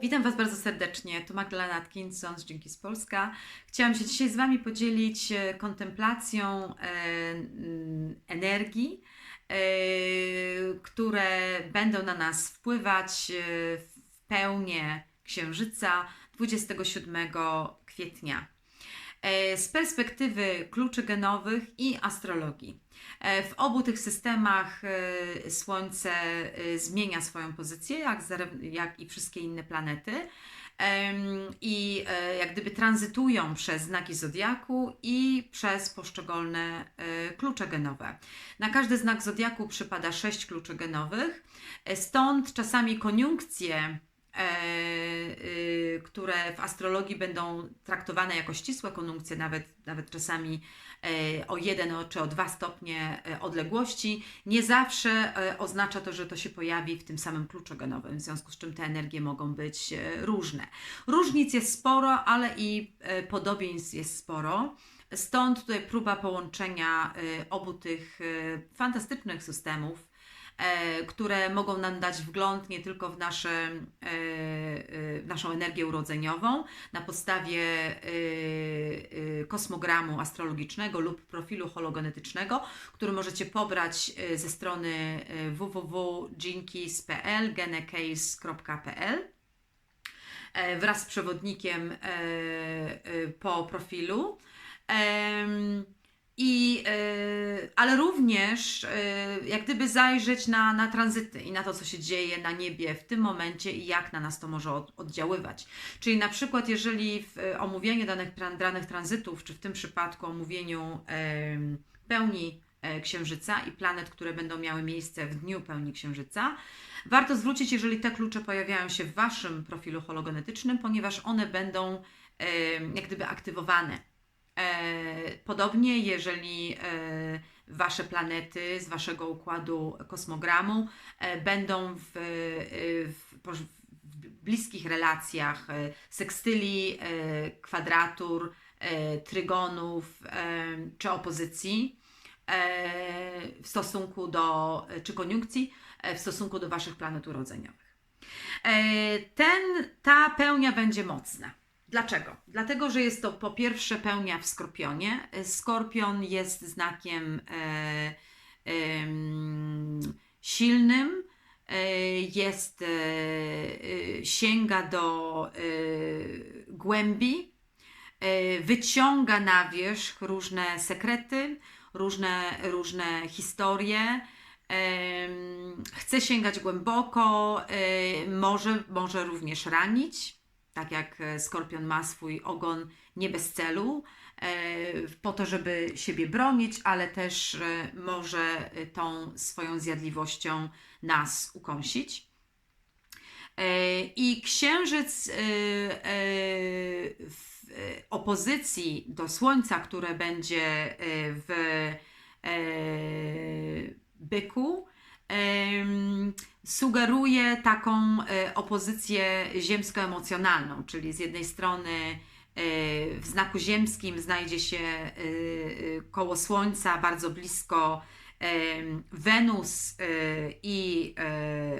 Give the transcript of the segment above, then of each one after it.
Witam Was bardzo serdecznie. Tu Magdalena Atkinson z Dzięki z Polska. Chciałam się dzisiaj z Wami podzielić e, kontemplacją e, energii, e, które będą na nas wpływać w pełnię Księżyca 27 kwietnia. Z perspektywy kluczy genowych i astrologii. E, W obu tych systemach e, Słońce e, zmienia swoją pozycję, jak, jak i wszystkie inne planety. I jak gdyby tranzytują przez znaki zodiaku i przez poszczególne klucze genowe. Na każdy znak zodiaku przypada sześć kluczy genowych, stąd czasami koniunkcje które w astrologii będą traktowane jako ścisłe konunkcje, nawet, nawet czasami e, o jeden czy o dwa stopnie e, odległości, nie zawsze e, oznacza to, że to się pojawi w tym samym kluczu genowym, w związku z czym te energie mogą być e, różne. Różnic jest sporo, ale i e, podobieństw jest sporo. Stąd tutaj próba połączenia e, obu tych e, fantastycznych systemów e, które mogą nam dać wgląd nie tylko w, nasze, e, e, w naszą energię urodzeniową na podstawie e, e, kosmogramu astrologicznego lub profilu hologenetycznego, który możecie pobrać e, ze strony e, www.jinkis.pl, genecase.pl e, wraz z przewodnikiem e, e, po profilu. I, e, ale również e, jak gdyby zajrzeć na, na tranzyty i na to, co się dzieje na niebie w tym momencie i jak na nas to może od, oddziaływać. Czyli na przykład, jeżeli w omówieniu danych, danych tranzytów, czy w tym przypadku omówieniu em, pełni e, Księżyca i planet, które będą miały miejsce w dniu pełni Księżyca, warto zwrócić, jeżeli te klucze pojawiają się w Waszym profilu hologenetycznym, ponieważ one będą jak gdyby aktywowane. E, Podobnie, jeżeli e, Wasze planety z Waszego układu kosmogramu e, będą w, w, w bliskich relacjach sekstyli, kwadratur, trygonów czy opozycji w stosunku do, czy koniunkcji w stosunku do Waszych planet urodzeniowych. Ten, ta pełnia będzie mocna. Dlaczego? Dlatego, że jest to po pierwsze pełnia w skorpionie. E, Skorpion jest znakiem e, em, silnym, e, jest, e, e, sięga do e, głębi, e, wyciąga na wierzch różne sekrety, różne, różne historie. Chce sięgać głęboko, e, może, może również ranić, tak jak e, skorpion ma swój ogon nie bez celu, e, po to, żeby siebie bronić, ale też e, może tą swoją zjadliwością nas ukąsić. I księżyc w opozycji do Słońca, które będzie w byku, sugeruje taką e, opozycję ziemsko-emocjonalną, czyli z jednej strony e, w znaku ziemskim znajdzie się e, koło Słońca, bardzo blisko Wenus i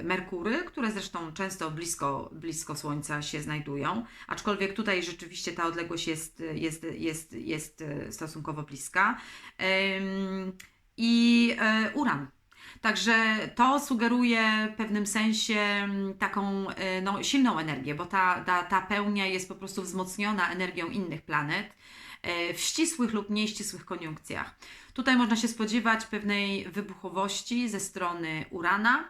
Merkury, które zresztą często blisko, blisko Słońca się znajdują, aczkolwiek tutaj rzeczywiście ta odległość jest, jest, jest, jest stosunkowo bliska. I Uran. Także to sugeruje w pewnym sensie mm, taką e, no, silną energię, bo ta, ta, ta pełnia jest po prostu wzmocniona energią innych planet e, w ścisłych lub nieścisłych koniunkcjach. Tutaj można się spodziewać pewnej wybuchowości ze strony Urana.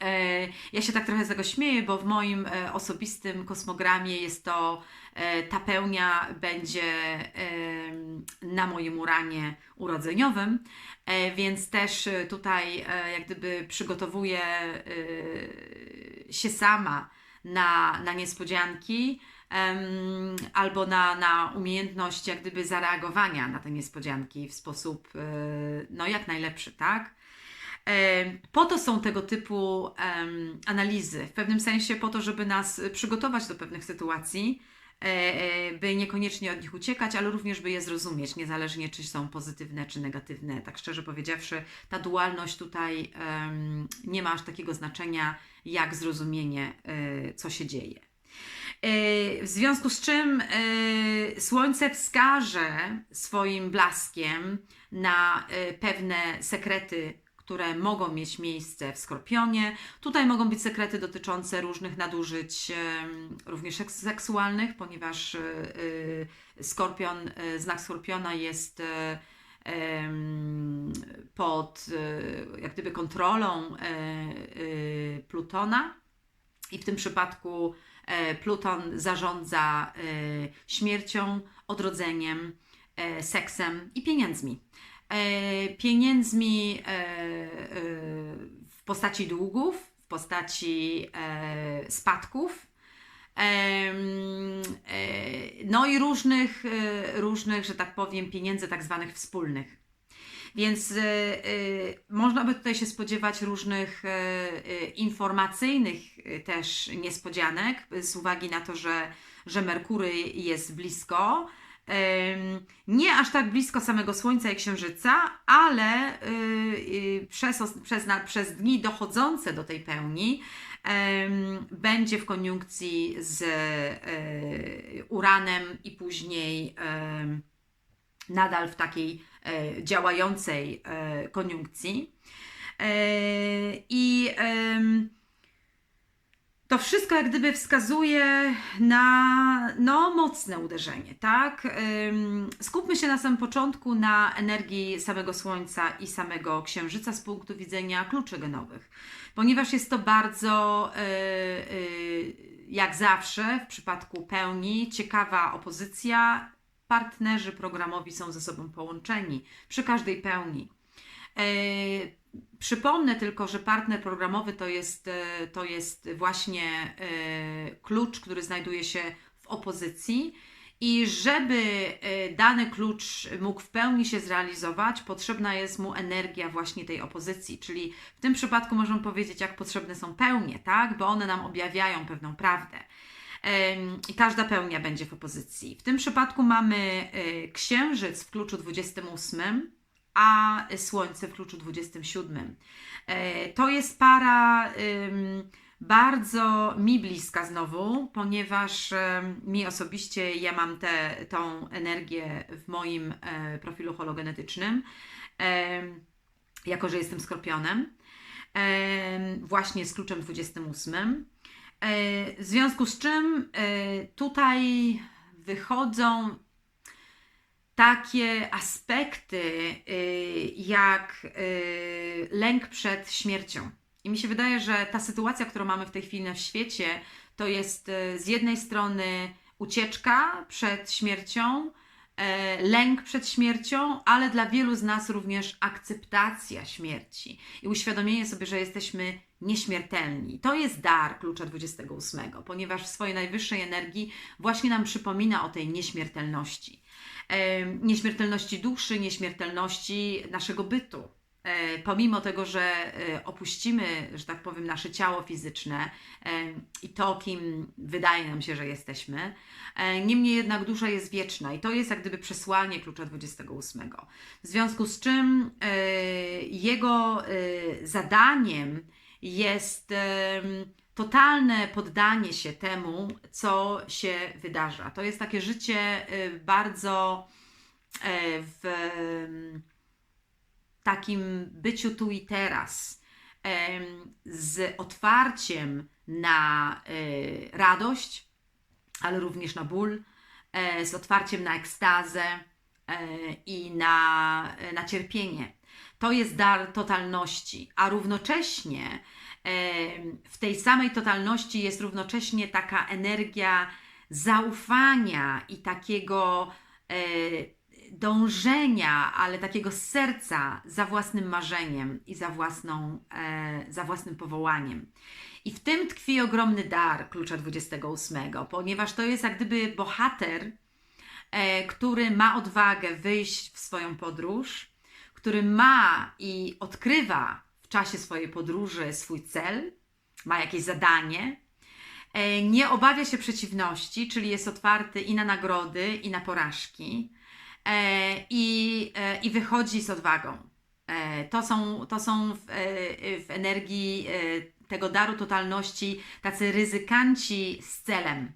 E, Ja się tak trochę z tego śmieję, bo w moim e, osobistym kosmogramie jest to, e, ta pełnia będzie na moim uranie urodzeniowym, więc też tutaj jak gdyby przygotowuję się sama na, na niespodzianki albo na, na umiejętność jak gdyby zareagowania na te niespodzianki w sposób no jak najlepszy, tak? Po to są tego typu analizy, w pewnym sensie po to, żeby nas przygotować do pewnych sytuacji, e, e, by niekoniecznie od nich uciekać, ale również by je zrozumieć, niezależnie czy są pozytywne czy negatywne. Tak szczerze powiedziawszy, ta dualność tutaj nie ma aż takiego znaczenia, jak zrozumienie, e, co się dzieje. W związku z czym Słońce wskaże swoim blaskiem na pewne sekrety, które mogą mieć miejsce w Skorpionie. Tutaj mogą być sekrety dotyczące różnych nadużyć, również seks- seksualnych, ponieważ e, e, Skorpion, e, znak Skorpiona jest pod jak gdyby kontrolą e, Plutona. I w tym przypadku e, Pluton zarządza e, śmiercią, odrodzeniem, seksem i pieniędzmi. E, Pieniędzmi e, e, w postaci długów, w postaci spadków. No i różnych, różnych, że tak powiem, pieniędzy tak zwanych wspólnych. Więc można by tutaj się spodziewać różnych informacyjnych też niespodzianek z uwagi na to, że, że Merkury jest blisko. Nie aż tak blisko samego Słońca i Księżyca, ale y, y, przez, przez, przez dni dochodzące do tej pełni będzie w koniunkcji z y, Uranem i później nadal w takiej e, działającej e, koniunkcji. E, I to wszystko jak gdyby wskazuje na no, mocne uderzenie, tak? Skupmy się na samym początku na energii samego Słońca i samego Księżyca z punktu widzenia kluczy genowych, ponieważ jest to bardzo, e, e, jak zawsze w przypadku pełni, ciekawa opozycja. Partnerzy programowi są ze sobą połączeni przy każdej pełni. Przypomnę tylko, że partner programowy to jest, e, to jest właśnie e, klucz, który znajduje się w opozycji. I żeby e, dany klucz mógł w pełni się zrealizować, potrzebna jest mu energia właśnie tej opozycji. Czyli w tym przypadku możemy powiedzieć, jak potrzebne są pełnie, tak? Bo one nam objawiają pewną prawdę. I każda pełnia będzie w opozycji. W tym przypadku mamy księżyc w kluczu 28, a Słońce w kluczu 27. E, To jest para bardzo mi bliska znowu, ponieważ mi osobiście ja mam tę energię w moim e, profilu hologenetycznym, jako że jestem skorpionem, em, właśnie z kluczem 28. E, W związku z czym tutaj wychodzą takie aspekty y, jak y, lęk przed śmiercią. I mi się wydaje, że ta sytuacja, którą mamy w tej chwili na świecie, to jest y, z jednej strony ucieczka przed śmiercią, lęk przed śmiercią, ale dla wielu z nas również akceptacja śmierci i uświadomienie sobie, że jesteśmy nieśmiertelni. To jest dar klucza 28, ponieważ w swojej najwyższej energii właśnie nam przypomina o tej nieśmiertelności nieśmiertelności duszy, nieśmiertelności naszego bytu. E, Pomimo tego, że e, opuścimy, że tak powiem, nasze ciało fizyczne i to, kim wydaje nam się, że jesteśmy, e, niemniej jednak dusza jest wieczna i to jest jak gdyby przesłanie klucza 28. W związku z czym e, jego e, zadaniem jest totalne poddanie się temu, co się wydarza. To jest takie życie y, bardzo e, w em, takim byciu tu i teraz, z otwarciem na y, radość, ale również na ból, e, z otwarciem na ekstazę e, i na, na cierpienie. To jest dar totalności, a równocześnie w tej samej totalności jest równocześnie taka energia zaufania i takiego e, dążenia, ale takiego serca za własnym marzeniem i za, własną, e, za własnym powołaniem. I w tym tkwi ogromny dar klucza 28, ponieważ to jest jak gdyby bohater, e, który ma odwagę wyjść w swoją podróż, który ma i odkrywa w czasie swojej podróży swój cel, ma jakieś zadanie E, nie obawia się przeciwności, czyli jest otwarty i na nagrody, i na porażki, e, i, e, i wychodzi z odwagą. To są, to są w, w energii tego daru totalności tacy ryzykanci z celem.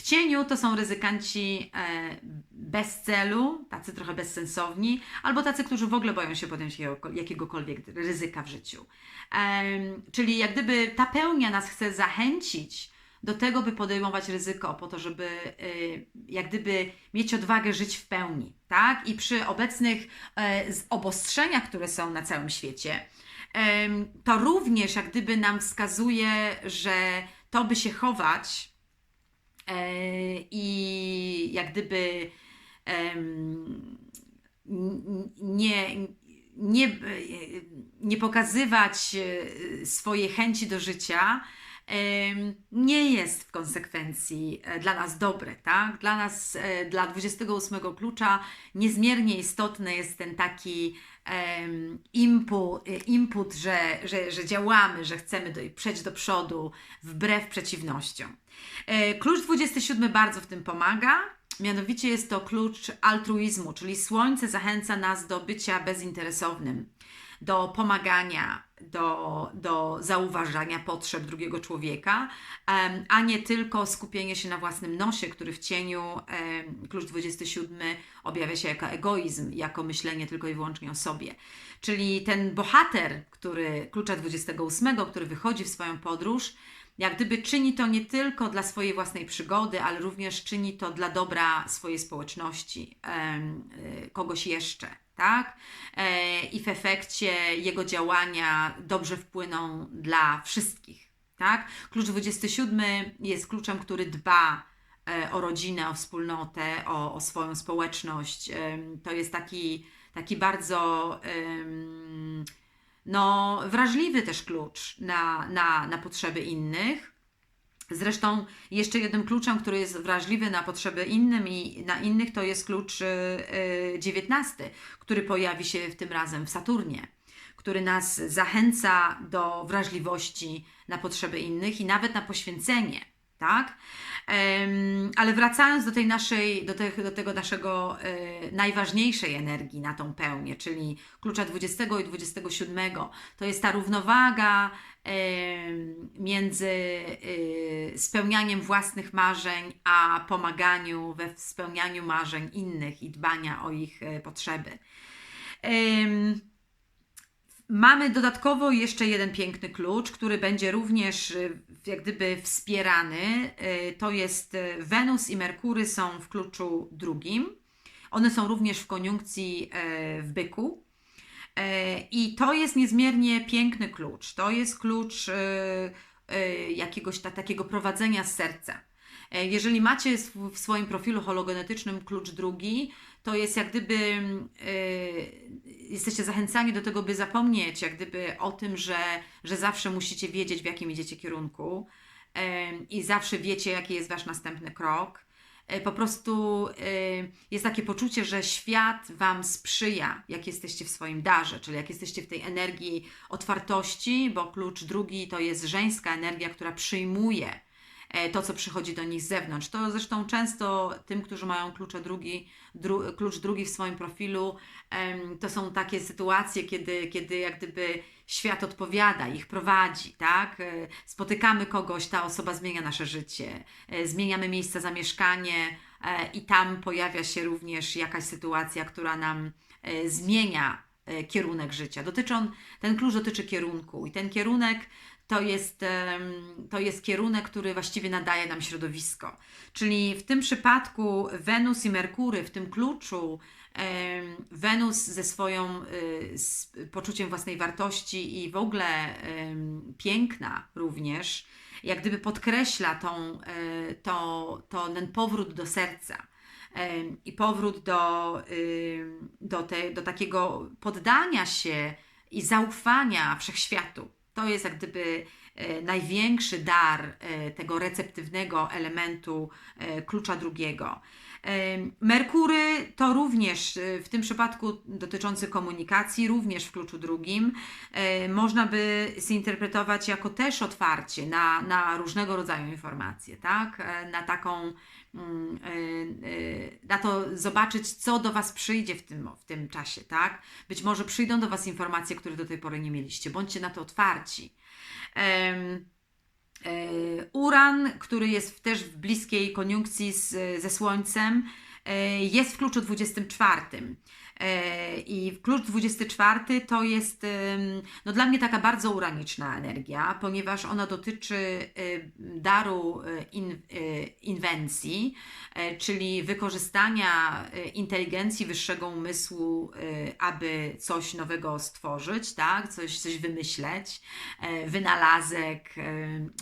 W cieniu to są ryzykanci e, bez celu, tacy trochę bezsensowni, albo tacy, którzy w ogóle boją się podjąć jakiego- jakiegokolwiek ryzyka w życiu. Czyli jak gdyby ta pełnia nas chce zachęcić do tego, by podejmować ryzyko, po to, żeby y, jak gdyby mieć odwagę żyć w pełni, tak? I przy obecnych e, obostrzeniach, które są na całym świecie, to również jak gdyby nam wskazuje, że to by się chować i jak gdyby nie, nie, nie pokazywać e, swojej chęci do życia, nie jest w konsekwencji e, dla nas dobre, tak? Dla nas, e, dla 28 klucza niezmiernie istotny jest ten taki input, że, że, że działamy, że chcemy przejść do przodu wbrew przeciwnościom. E, Klucz 27 bardzo w tym pomaga. Mianowicie jest to klucz altruizmu, czyli słońce zachęca nas do bycia bezinteresownym, do pomagania, do, do zauważania potrzeb drugiego człowieka, a nie tylko skupienie się na własnym nosie, który w cieniu klucz 27 objawia się jako egoizm, jako myślenie tylko i wyłącznie o sobie. Czyli ten bohater, który klucza 28, który wychodzi w swoją podróż, jak gdyby czyni to nie tylko dla swojej własnej przygody, ale również czyni to dla dobra swojej społeczności, y, kogoś jeszcze, tak? E, I w efekcie jego działania dobrze wpłyną dla wszystkich, tak? Klucz 27 jest kluczem, który dba e, o rodzinę, o wspólnotę, o, o swoją społeczność. To jest taki, taki bardzo em, no, wrażliwy też klucz na, na, na potrzeby innych. Zresztą jeszcze jednym kluczem, który jest wrażliwy na potrzeby innym i na innych, to jest klucz y, y, 19, który pojawi się w tym razem w Saturnie, który nas zachęca do wrażliwości na potrzeby innych i nawet na poświęcenie, tak? Ale wracając do tej naszej, do, tych, do tego naszego e, najważniejszej energii na tą pełnię, czyli klucza 20 i 27, to jest ta równowaga między e, spełnianiem własnych marzeń, a pomaganiu we spełnianiu marzeń innych i dbania o ich e, potrzeby. Mamy dodatkowo jeszcze jeden piękny klucz, który będzie również y, jak gdyby wspierany. Y, To jest y, Wenus i Merkury są w kluczu drugim. One są również w koniunkcji w byku. I to jest niezmiernie piękny klucz. To jest klucz jakiegoś ta, takiego prowadzenia z serca. E, Jeżeli macie w swoim profilu hologenetycznym klucz drugi, to jest jak gdyby e, jesteście zachęcani do tego, by zapomnieć jak gdyby o tym, że, że zawsze musicie wiedzieć, w jakim idziecie kierunku em, i zawsze wiecie, jaki jest wasz następny krok. Po prostu jest takie poczucie, że świat Wam sprzyja, jak jesteście w swoim darze, czyli jak jesteście w tej energii otwartości, bo klucz drugi to jest żeńska energia, która przyjmuje to, co przychodzi do nich z zewnątrz. To zresztą często tym, którzy mają klucze drugi, dru, klucz drugi w swoim profilu, to są takie sytuacje, kiedy, kiedy jak gdyby świat odpowiada, ich prowadzi, tak? E, Spotykamy kogoś, ta osoba zmienia nasze życie, e, zmieniamy miejsce zamieszkanie e, i tam pojawia się również jakaś sytuacja, która nam e, zmienia e, kierunek życia. Dotyczy on, ten klucz dotyczy kierunku i ten kierunek to jest, to jest kierunek, który właściwie nadaje nam środowisko. Czyli w tym przypadku Wenus i Merkury w tym kluczu Wenus ze swoją y, z poczuciem własnej wartości i w ogóle piękna również, jak gdyby podkreśla tą, e, to, to ten powrót do serca i powrót do, do, te, do takiego poddania się i zaufania wszechświatu. To jest jak gdyby e, największy dar e, tego receptywnego elementu e, klucza drugiego. Merkury to również w tym przypadku dotyczący komunikacji, również w kluczu drugim, można by zinterpretować jako też otwarcie na, na różnego rodzaju informacje, tak? Na taką na to zobaczyć, co do Was przyjdzie w tym, w tym czasie, tak? Być może przyjdą do Was informacje, które do tej pory nie mieliście. Bądźcie na to otwarci. E, Uran, który jest też w bliskiej koniunkcji z, ze Słońcem, e, jest w kluczu 24. E, I klucz 24 to jest no dla mnie taka bardzo uraniczna energia, ponieważ ona dotyczy e, daru e, in, e, inwencji, e, czyli wykorzystania inteligencji wyższego umysłu, aby coś nowego stworzyć, tak? coś, coś wymyśleć, e, wynalazek,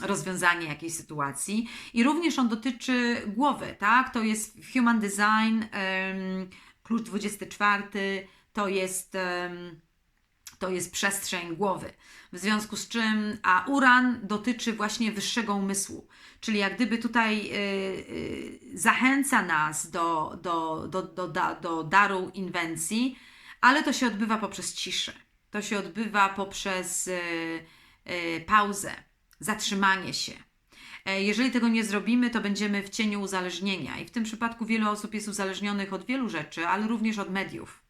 rozwiązanie jakiejś sytuacji. I również on dotyczy głowy, tak? To jest human design, em, klucz 24, to jest. to jest przestrzeń głowy. W związku z czym, a uran dotyczy właśnie wyższego umysłu, czyli jak gdyby tutaj y, y, zachęca nas do, do, do, do, do daru inwencji, ale to się odbywa poprzez ciszę. To się odbywa poprzez y, pauzę, zatrzymanie się. E, Jeżeli tego nie zrobimy, to będziemy w cieniu uzależnienia. I w tym przypadku wiele osób jest uzależnionych od wielu rzeczy, ale również od mediów.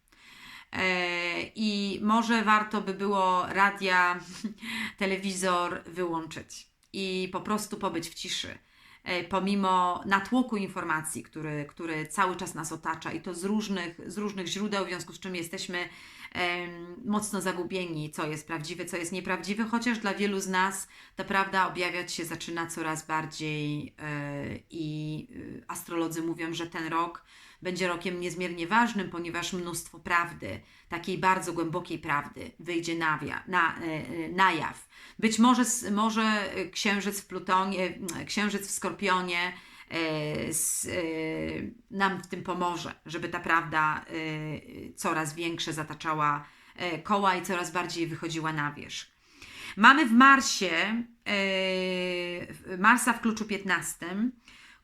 E, I może warto by było radia, telewizor wyłączyć i po prostu pobyć w ciszy. E, Pomimo natłoku informacji, który, który cały czas nas otacza i to z różnych, z różnych źródeł, w związku z czym jesteśmy mocno zagubieni, co jest prawdziwe, co jest nieprawdziwe, chociaż dla wielu z nas ta prawda objawiać się zaczyna coraz bardziej e, i e, astrolodzy mówią, że ten rok będzie rokiem niezmiernie ważnym, ponieważ mnóstwo prawdy, takiej bardzo głębokiej prawdy, wyjdzie na, na, e, na jaw. Być może, może księżyc w Plutonie, księżyc w Skorpionie nam w tym pomoże, żeby ta prawda e, coraz większe zataczała e, koła i coraz bardziej wychodziła na wierzch. Mamy w Marsie, e, Marsa w kluczu 15,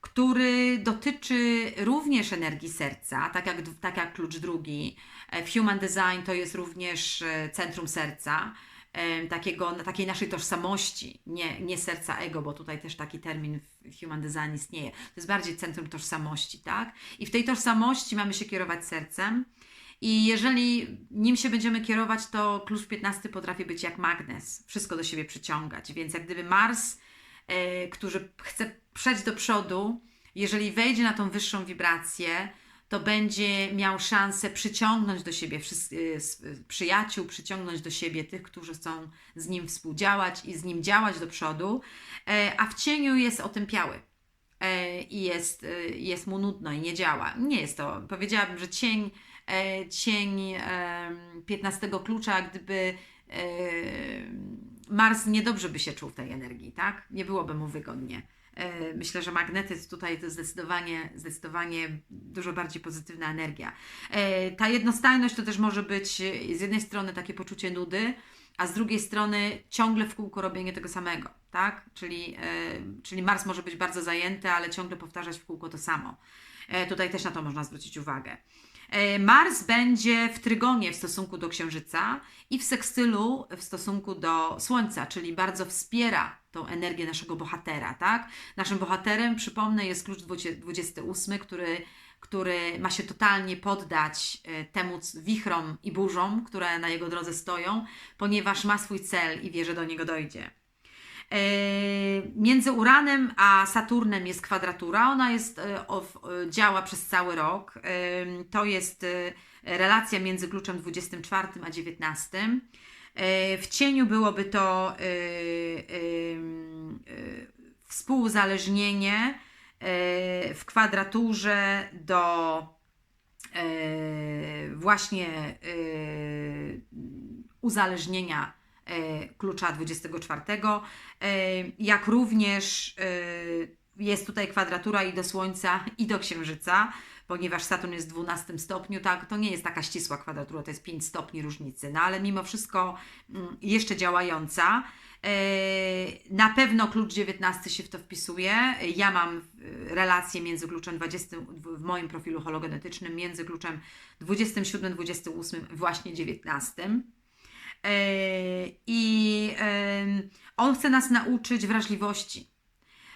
który dotyczy również energii serca, tak jak, tak jak klucz drugi. E, W Human Design to jest również e, centrum serca, e, takiego, takiej naszej tożsamości, nie, nie serca ego, bo tutaj też taki termin w Human Design istnieje. To jest bardziej centrum tożsamości, tak? I w tej tożsamości mamy się kierować sercem. I jeżeli nim się będziemy kierować, to klucz 15 potrafi być jak magnes, wszystko do siebie przyciągać. Więc jak gdyby Mars, e, który chce przejść do przodu, jeżeli wejdzie na tą wyższą wibrację, to będzie miał szansę przyciągnąć do siebie y, y, przyjaciół, przyciągnąć do siebie tych, którzy chcą z nim współdziałać i z nim działać do przodu, e, a w cieniu jest otępiały e, i jest, e, jest mu nudno i nie działa. Nie jest to, powiedziałabym, że cień, e, cień em, 15 klucza, gdyby Mars niedobrze by się czuł w tej energii, tak? Nie byłoby mu wygodnie. E, Myślę, że magnetyzm tutaj to zdecydowanie, zdecydowanie dużo bardziej pozytywna energia. E, Ta jednostajność to też może być e, z jednej strony takie poczucie nudy, a z drugiej strony ciągle w kółko robienie tego samego, tak? Czyli, czyli Mars może być bardzo zajęty, ale ciągle powtarzać w kółko to samo. Tutaj też na to można zwrócić uwagę. E, Mars będzie w trygonie w stosunku do Księżyca i w sekstylu w stosunku do Słońca, czyli bardzo wspiera tą energię naszego bohatera, tak? Naszym bohaterem, przypomnę, jest klucz 20 28, który, który ma się totalnie poddać e, temu wichrom i burzom, które na jego drodze stoją, ponieważ ma swój cel i wie, że do niego dojdzie. E, Między Uranem a Saturnem jest kwadratura. Ona jest, e, e, działa przez cały rok. To jest relacja między kluczem 24 a 19. E, W cieniu byłoby to e, em, e, współuzależnienie e, w kwadraturze do właśnie uzależnienia klucza 24, e, jak również e, jest tutaj kwadratura i do Słońca, i do Księżyca, ponieważ Saturn jest w 12 stopniu, tak, to nie jest taka ścisła kwadratura, to jest 5 stopni różnicy, no ale mimo wszystko mm, jeszcze działająca. E, Na pewno klucz 19 się w to wpisuje. Ja mam e, relację między kluczem 20 w w moim profilu hologenetycznym, między kluczem 27, 28, właśnie 19. E, I on chce nas nauczyć wrażliwości.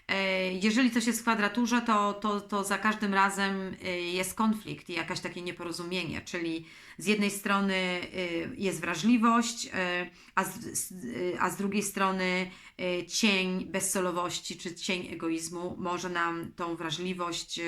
E, Jeżeli coś jest w kwadraturze, to, to, to za każdym razem e, jest konflikt i jakaś takie nieporozumienie, czyli z jednej strony jest wrażliwość, a z, a z drugiej strony cień bezcelowości czy cień egoizmu może nam tą wrażliwość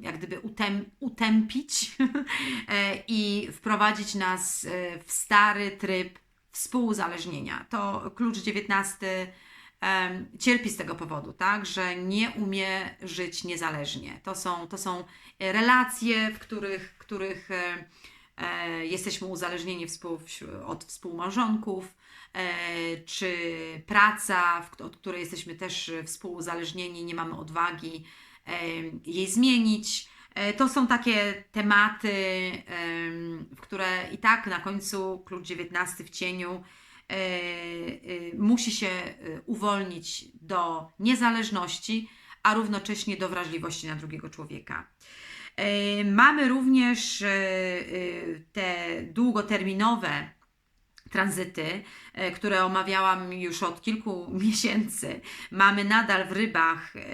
jak gdyby utem, utępić e, i wprowadzić nas e, w stary tryb współuzależnienia. To klucz 19 em, cierpi z tego powodu, tak, że nie umie żyć niezależnie. To są, to są relacje, w których, których e, jesteśmy uzależnieni od współmałżonków, czy praca, od której jesteśmy też współuzależnieni, nie mamy odwagi jej zmienić. E, To są takie tematy, em, w które i tak na końcu klucz 19 w cieniu e, e, musi się uwolnić do niezależności, a równocześnie do wrażliwości na drugiego człowieka. Mamy również te długoterminowe tranzyty, e, które omawiałam już od kilku miesięcy. Mamy nadal w rybach e, e,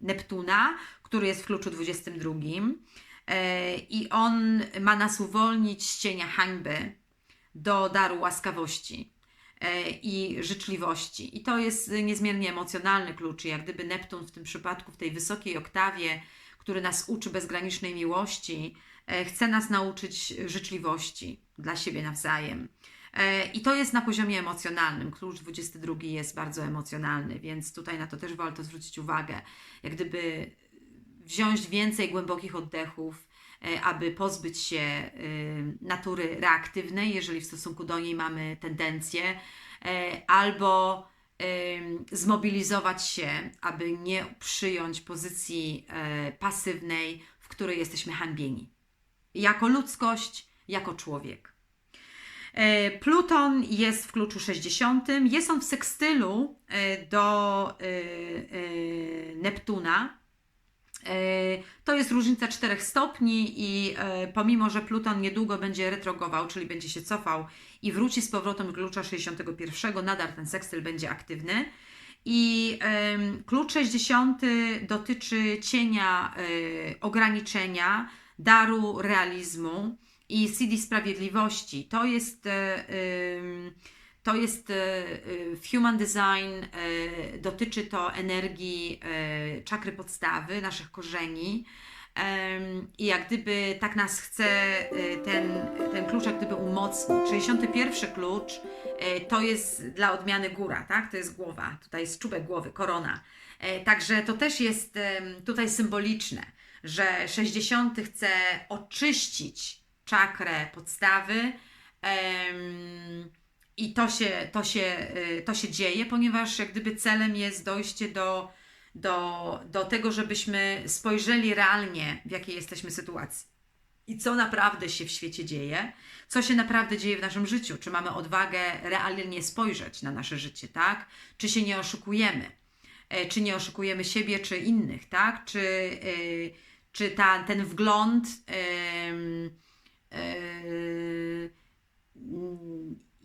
Neptuna, który jest w kluczu 22. E, I on ma nas uwolnić z cienia hańby do daru łaskawości i życzliwości. I to jest niezmiernie emocjonalny klucz. Jak gdyby Neptun w tym przypadku, w tej wysokiej oktawie, który nas uczy bezgranicznej miłości, e, chce nas nauczyć życzliwości dla siebie nawzajem. E, I to jest na poziomie emocjonalnym. Klucz 22 jest bardzo emocjonalny, więc tutaj na to też warto zwrócić uwagę. Jak gdyby wziąć więcej głębokich oddechów, e, aby pozbyć się natury reaktywnej, jeżeli w stosunku do niej mamy tendencję, albo zmobilizować się, aby nie przyjąć pozycji e, pasywnej, w której jesteśmy hańbieni. Jako ludzkość, jako człowiek. E, Pluton jest w kluczu 60. Jest on w sekstylu e, do Neptuna. E, To jest różnica 4 stopni i e, pomimo, że Pluton niedługo będzie retrogował, czyli będzie się cofał i wróci z powrotem klucza 61, nadal ten sekstyl będzie aktywny. I klucz 60 dotyczy cienia e, ograniczenia, daru realizmu i CD sprawiedliwości. To jest, to jest e, e, w Human Design, e, dotyczy to energii czakry podstawy, naszych korzeni. I jak gdyby tak nas chce ten, ten klucz jak gdyby umocnić. 61 klucz to jest dla odmiany góra, tak? To jest głowa, tutaj jest czubek głowy, korona. Także to też jest tutaj symboliczne, że 60 chce oczyścić czakrę podstawy. em, I to się, to, się, y, to się dzieje, ponieważ jak gdyby celem jest dojście do, do, do tego, żebyśmy spojrzeli realnie, w jakiej jesteśmy sytuacji. I co naprawdę się w świecie dzieje, co się naprawdę dzieje w naszym życiu, czy mamy odwagę realnie spojrzeć na nasze życie, tak? Czy się nie oszukujemy, E, czy nie oszukujemy siebie, czy innych, tak? Czy, y, czy ta, ten wgląd e, mm,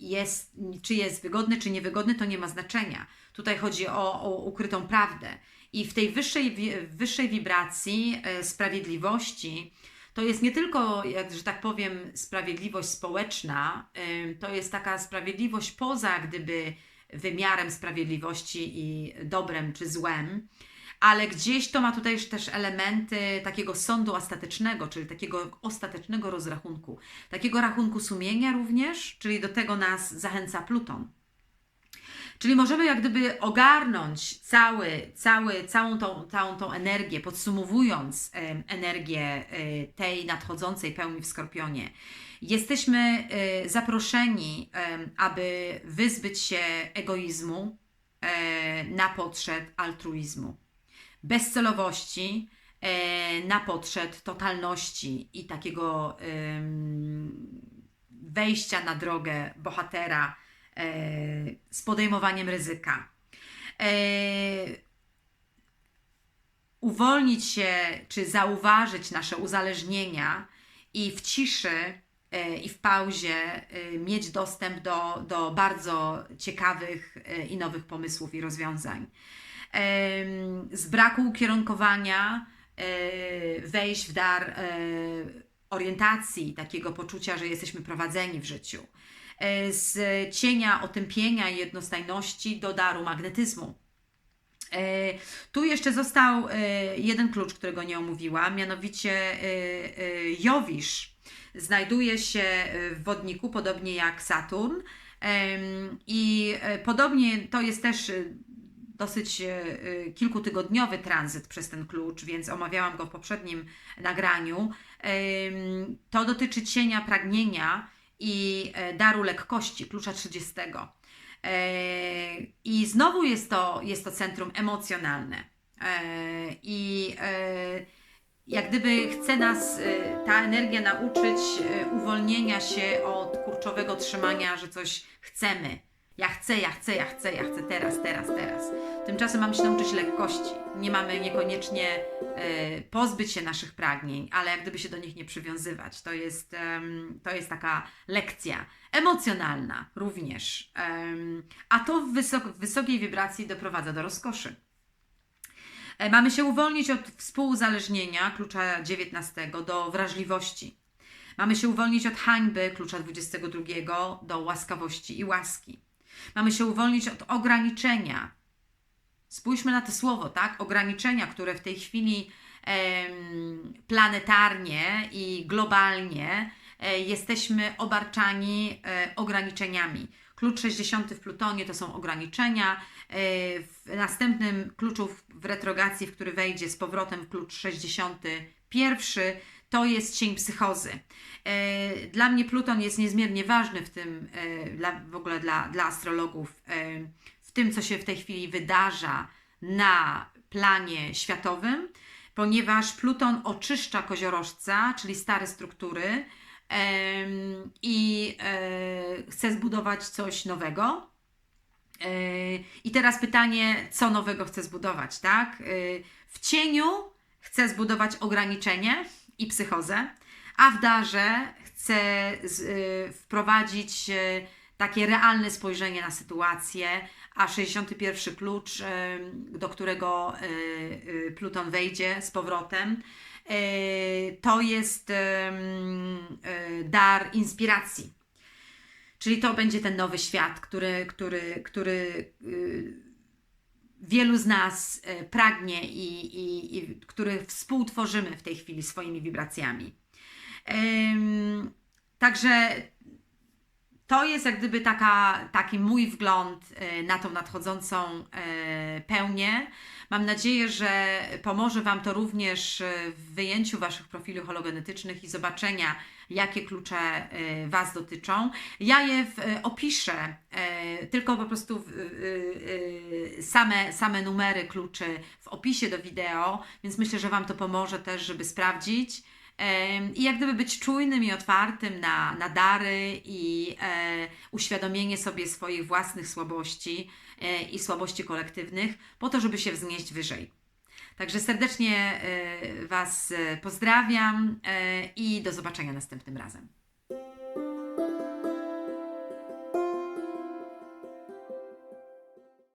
jest, czy jest wygodny, czy niewygodny, to nie ma znaczenia. Tutaj chodzi o, o ukrytą prawdę. I w tej wyższej, wyższej wibracji e, sprawiedliwości to jest nie tylko, że tak powiem, sprawiedliwość społeczna, to jest taka sprawiedliwość poza gdyby wymiarem sprawiedliwości i dobrem czy złem, ale gdzieś to ma tutaj też elementy takiego sądu ostatecznego, czyli takiego ostatecznego rozrachunku, takiego rachunku sumienia również, czyli do tego nas zachęca Pluton. Czyli możemy jak gdyby ogarnąć cały, cały, całą, tą, całą tą energię, podsumowując energię e, tej nadchodzącej pełni w Skorpionie. Jesteśmy e, zaproszeni, aby wyzbyć się egoizmu e, na potrzeb altruizmu, bezcelowości e, na potrzeb totalności i takiego wejścia na drogę bohatera e, z podejmowaniem ryzyka. E, uwolnić się, czy zauważyć nasze uzależnienia i w ciszy i w pauzie mieć dostęp do, do bardzo ciekawych i nowych pomysłów i rozwiązań. Z braku ukierunkowania e, wejść w dar e, orientacji, takiego poczucia, że jesteśmy prowadzeni w życiu. E, Z cienia otępienia i jednostajności do daru magnetyzmu. Tu jeszcze został jeden klucz, którego nie omówiłam, mianowicie Jowisz. Znajduje się w wodniku, podobnie jak Saturn. I podobnie to jest też dosyć e, e, kilkutygodniowy tranzyt przez ten klucz, więc omawiałam go w poprzednim nagraniu. To dotyczy cienia pragnienia i e, daru lekkości, klucza 30. E, I znowu jest to, jest to centrum emocjonalne. I jak gdyby chce nas ta energia nauczyć uwolnienia się od kurczowego trzymania, że coś chcemy. Ja chcę, ja chcę, ja chcę, ja chcę teraz, teraz, teraz. Tymczasem mamy się nauczyć lekkości. Nie mamy niekoniecznie e, pozbyć się naszych pragnień, ale jak gdyby się do nich nie przywiązywać. To jest, to jest taka lekcja emocjonalna również. A to w, wysok- w wysokiej wibracji doprowadza do rozkoszy. E, Mamy się uwolnić od współuzależnienia, klucza 19, do wrażliwości. Mamy się uwolnić od hańby, klucza 22, do łaskawości i łaski. Mamy się uwolnić od ograniczenia. Spójrzmy na to słowo, tak? Ograniczenia, które w tej chwili em, planetarnie i globalnie e, jesteśmy obarczani e, ograniczeniami. Klucz 60 w Plutonie to są ograniczenia. E, w następnym kluczu w- retrogacji, w który wejdzie z powrotem klucz 61, to jest cień psychozy. E, Dla mnie Pluton jest niezmiernie ważny w tym, e, dla, w ogóle dla, dla astrologów, e, w tym, co się w tej chwili wydarza na planie światowym, ponieważ Pluton oczyszcza koziorożca, czyli stare struktury, i chce zbudować coś nowego. I teraz pytanie, co nowego chce zbudować, tak? W cieniu chce zbudować ograniczenie i psychozę, a w darze chce z, e, wprowadzić e, takie realne spojrzenie na sytuację, a 61 klucz, e, do którego e, e, Pluton wejdzie z powrotem, e, to jest em, e, dar inspiracji. Czyli to będzie ten nowy świat, który, który, który y, wielu z nas y, pragnie i, i, i który współtworzymy w tej chwili swoimi wibracjami. Także to jest jak gdyby taka, taki mój wgląd e, na tą nadchodzącą e, pełnię. Mam nadzieję, że pomoże Wam to również e, w wyjęciu Waszych profili hologenetycznych i zobaczenia, jakie klucze Was dotyczą. Ja je opiszę, tylko po prostu same, same numery kluczy w opisie do wideo, więc myślę, że Wam to pomoże też, żeby sprawdzić. I jak gdyby być czujnym i otwartym na, na dary i e, uświadomienie sobie swoich własnych słabości e, i słabości kolektywnych, po to, żeby się wznieść wyżej. Także serdecznie e, Was pozdrawiam i do zobaczenia następnym razem.